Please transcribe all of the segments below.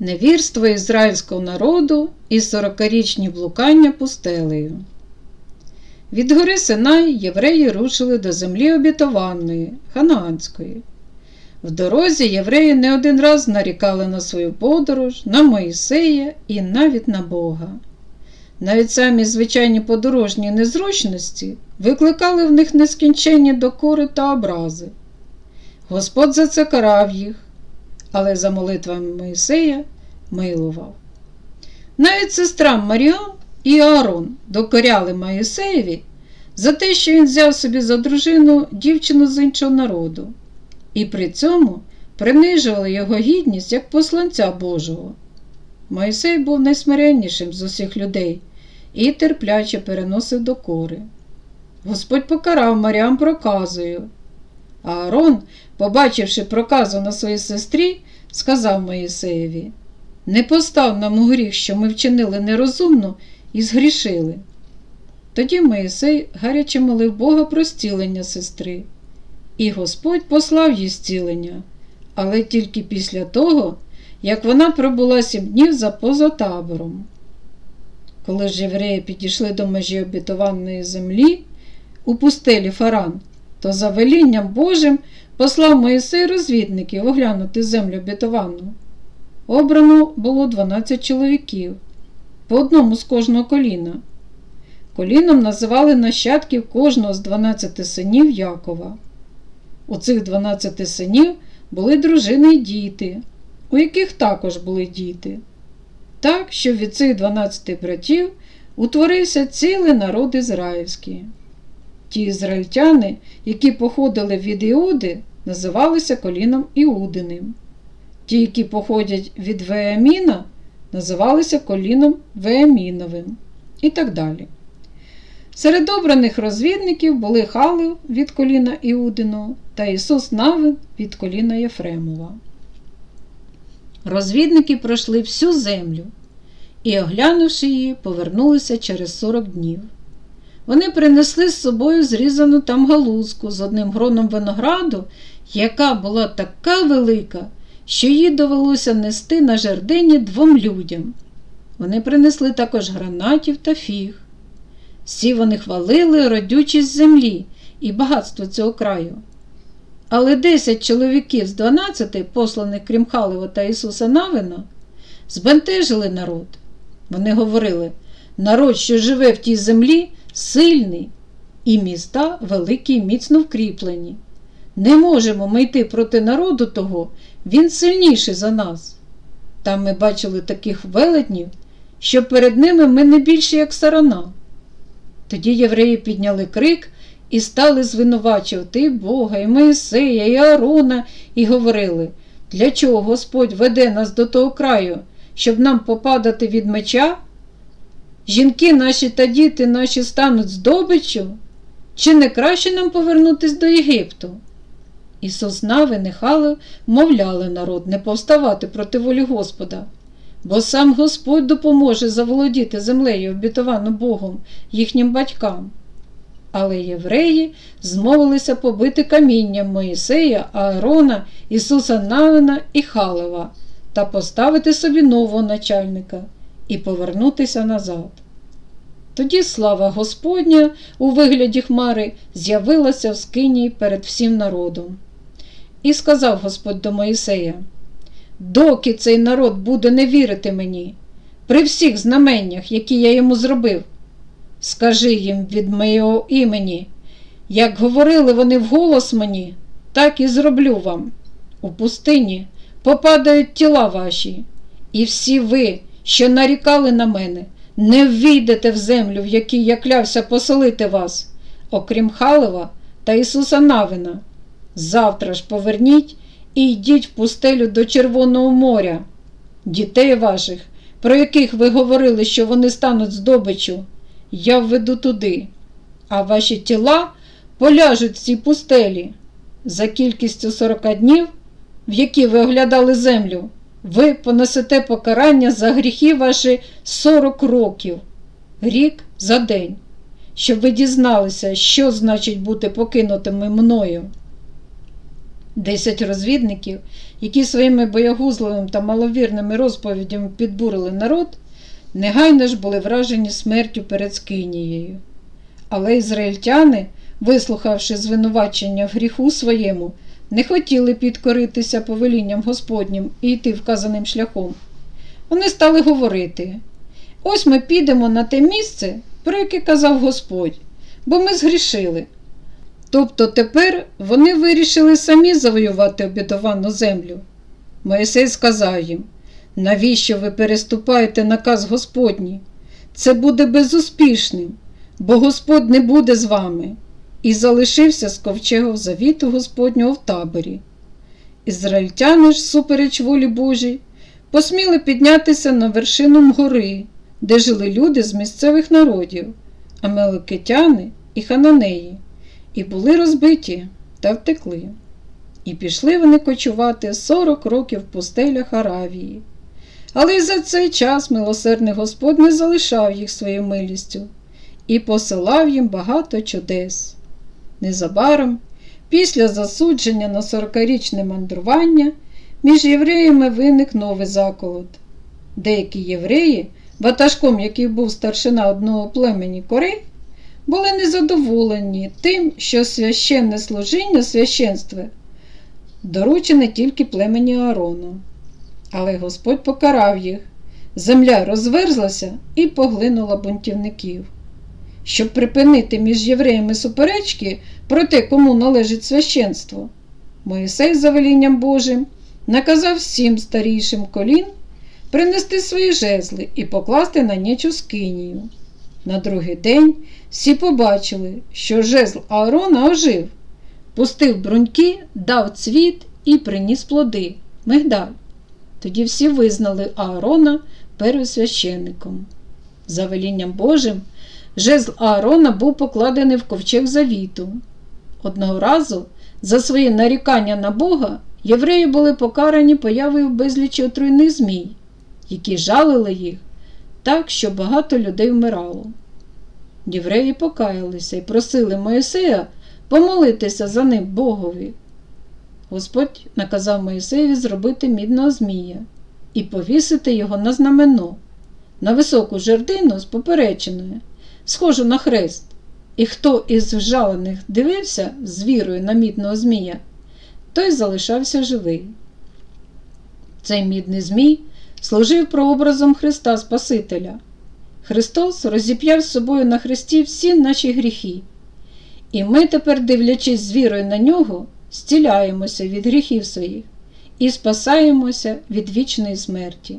Невірство ізраїльського народу і сорокарічні блукання пустелею. Від гори Синай євреї рушили до землі обітованої, Ханаанської. В дорозі євреї не один раз нарікали на свою подорож, на Моїсея і навіть на Бога. Навіть самі звичайні подорожні незручності викликали в них нескінченні докори та образи. Господь за це карав їх, але за молитвами Моїсея милував. Навіть сестрам Маріам і Аарон докоряли Моїсеєві за те, що він взяв собі за дружину дівчину з іншого народу, і при цьому принижували його гідність як посланця Божого. Моїсей був найсмиреннішим з усіх людей і терпляче переносив докори. Господь покарав Маріам проказою. Аарон, побачивши проказу на своїй сестрі, сказав Моїсеєві Не постав нам у гріх, що ми вчинили нерозумно і згрішили. Тоді Моїсей гаряче молив Бога про зцілення сестри, і Господь послав їй зцілення, але тільки після того, як вона пробула сім днів за поза табором. Коли ж євреї підійшли до межі обітованої землі у пустелі Фаран, то за велінням Божим послав Моїсей розвідників оглянути землю обітовану. Обрано було 12 чоловіків, по одному з кожного коліна. Коліном називали нащадків кожного з 12 синів Якова. У цих 12 синів були дружини й діти, у яких також були діти. Так, що від цих 12 братів утворився цілий народ ізраїльський. Ті ізраїльтяни, які походили від Іуди, називалися коліном Іудиним. Ті, які походять від Веаміна, називалися коліном Веаміновим і так далі. Серед обраних розвідників були Халив від коліна Іудиного та Ісус Навин від коліна Єфремова. Розвідники пройшли всю землю і, оглянувши її, повернулися через 40 днів. Вони принесли з собою зрізану там галузку з одним гроном винограду, яка була така велика, що її довелося нести на жердині двом людям. Вони принесли також гранатів та фіг. Всі вони хвалили родючість землі і багатство цього краю. Але десять чоловіків з дванадцяти, посланих крім Халева та Ісуса Навина, збентежили народ. Вони говорили: народ, що живе в тій землі, сильний, і міста великі і міцно вкріплені. Не можемо ми йти проти народу того, він сильніший за нас. Там ми бачили таких велетнів, що перед ними ми не більше, як сарана. Тоді євреї підняли крик і стали звинувачувати і Бога, і Моїсея, і Аарона, і говорили, для чого Господь веде нас до того краю, щоб нам попадати від меча? Жінки наші та діти наші стануть здобиччю? Чи не краще нам повернутися до Єгипту? Ісус Нави нехали мовляли народ не повставати проти волі Господа, бо сам Господь допоможе заволодіти землею, обітовану Богом, їхнім батькам. Але євреї змовилися побити камінням Моїсея, Аарона, Ісуса Навина і Халева та поставити собі нового начальника і повернутися назад. Тоді слава Господня у вигляді Хмари з'явилася в скині перед всім народом. І сказав Господь до Моїсея: Доки цей народ буде не вірити мені, при всіх знаменнях, які я йому зробив, скажи їм від моєго імені, як говорили вони вголос мені, так і зроблю вам. У пустині попадають тіла ваші, і всі ви, що нарікали на мене, не ввійдете в землю, в якій я клявся поселити вас, окрім Халева та Ісуса Навина. Завтра ж поверніть і йдіть в пустелю до Червоного моря, дітей ваших, про яких ви говорили, що вони стануть здобичу, я введу туди, а ваші тіла поляжуть в цій пустелі. За кількістю сорока днів, в які ви оглядали землю, ви понесете покарання за гріхи ваші сорок років, рік за день, щоб ви дізналися, що значить бути покинутими мною. Десять розвідників, які своїми боягузливими та маловірними розповідями підбурили народ, негайно ж були вражені смертю перед Скинією. Але ізраїльтяни, вислухавши звинувачення в гріху своєму, не хотіли підкоритися повелінням Господнім і йти вказаним шляхом. Вони стали говорити: ось ми підемо на те місце, про яке казав Господь, бо ми згрішили. Тобто тепер вони вирішили самі завоювати обідовану землю. Моїсей сказав їм, навіщо ви переступаєте наказ Господній? Це буде безуспішним, бо Господь не буде з вами, і залишився з ковчегом завіту Господнього в таборі. Ізраїльтяни ж, супереч волі Божій, посміли піднятися на вершину гори, де жили люди з місцевих народів, амеликитяни і хананеї, і були розбиті та втекли. І пішли вони кочувати 40 років в пустелях Аравії. Але й за цей час милосердний Господь не залишав їх своєю милістю і посилав їм багато чудес. Незабаром, після засудження на 40-річне мандрування, між євреями виник новий заколот. Деякі євреї, ватажком яких був старшина одного племені Корей, були незадоволені тим, що священне служіння священства доручене тільки племені Аарона. Але Господь покарав їх. Земля розверзлася і поглинула бунтівників. Щоб припинити між євреями суперечки про те, кому належить священство, Моїсей за велінням Божим наказав всім старішим колін принести свої жезли і покласти на нічу скинію. На другий день всі побачили, що жезл Аарона ожив, пустив бруньки, дав цвіт і приніс плоди, мигдаль. Тоді всі визнали Аарона первосвященником. За велінням Божим, жезл Аарона був покладений в ковчег завіту. Одного разу за свої нарікання на Бога євреї були покарані появою безлічі отруйних змій, які жалили їх так, що багато людей вмирало. Євреї покаялися і просили Моїсея помолитися за ним Богові. Господь наказав Моїсеєві зробити мідного змія і повісити його на знамено, на високу жердину з поперечиною, схожу на хрест. І хто із вжалених дивився з вірою на мідного змія, той залишався живий. Цей мідний змій служив прообразом Христа Спасителя. Христос розіп'яв з собою на хресті всі наші гріхи. І ми тепер, дивлячись з вірою на нього, зціляємося від гріхів своїх і спасаємося від вічної смерті.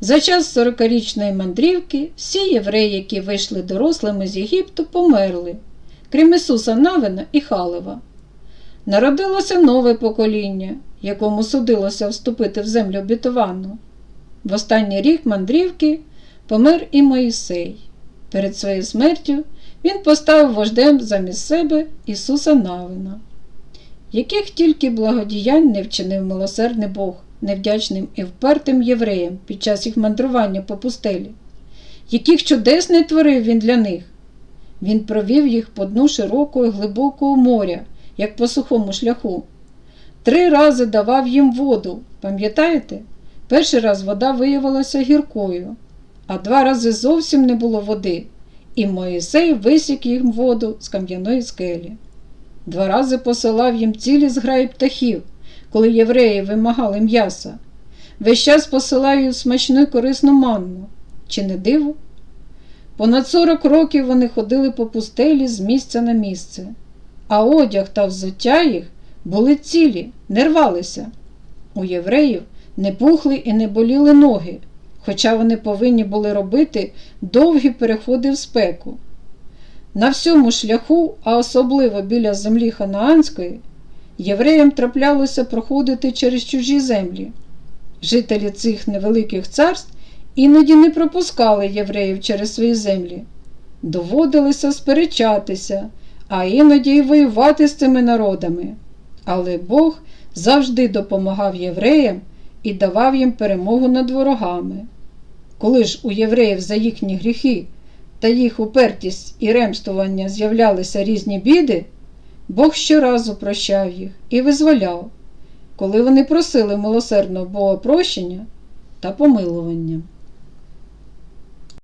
За час сорокарічної мандрівки всі євреї, які вийшли дорослими з Єгипту, померли, крім Ісуса Навина і Халева. Народилося нове покоління, якому судилося вступити в землю обітовану. В останній рік мандрівки помер і Моїсей. Перед своєю смертю він поставив вождем замість себе Ісуса Навина. Яких тільки благодіянь не вчинив милосердний Бог невдячним і впертим євреям під час їх мандрування по пустелі, яких чудес не творив він для них. Він провів їх по дну широкого і глибокого моря, як по сухому шляху. Три рази давав їм воду, пам'ятаєте? Перший раз вода виявилася гіркою, а два рази зовсім не було води, і Моїсей висік їм воду з кам'яної скелі. Два рази посилав їм цілі зграї птахів, коли євреї вимагали м'яса. Весь час посилаю смачну і корисну манну. Чи не диво? Понад сорок років вони ходили по пустелі з місця на місце, а одяг та взуття їх були цілі, не рвалися. У євреїв не пухли і не боліли ноги, хоча вони повинні були робити довгі переходи в спеку. На всьому шляху, а особливо біля землі Ханаанської, євреям траплялося проходити через чужі землі. Жителі цих невеликих царств іноді не пропускали євреїв через свої землі, доводилося сперечатися, а іноді й воювати з цими народами. Але Бог завжди допомагав євреям і давав їм перемогу над ворогами. Коли ж у євреїв за їхні гріхи та їх упертість і ремствування з'являлися різні біди, Бог щоразу прощав їх і визволяв, коли вони просили милосердного Бога прощення та помилування.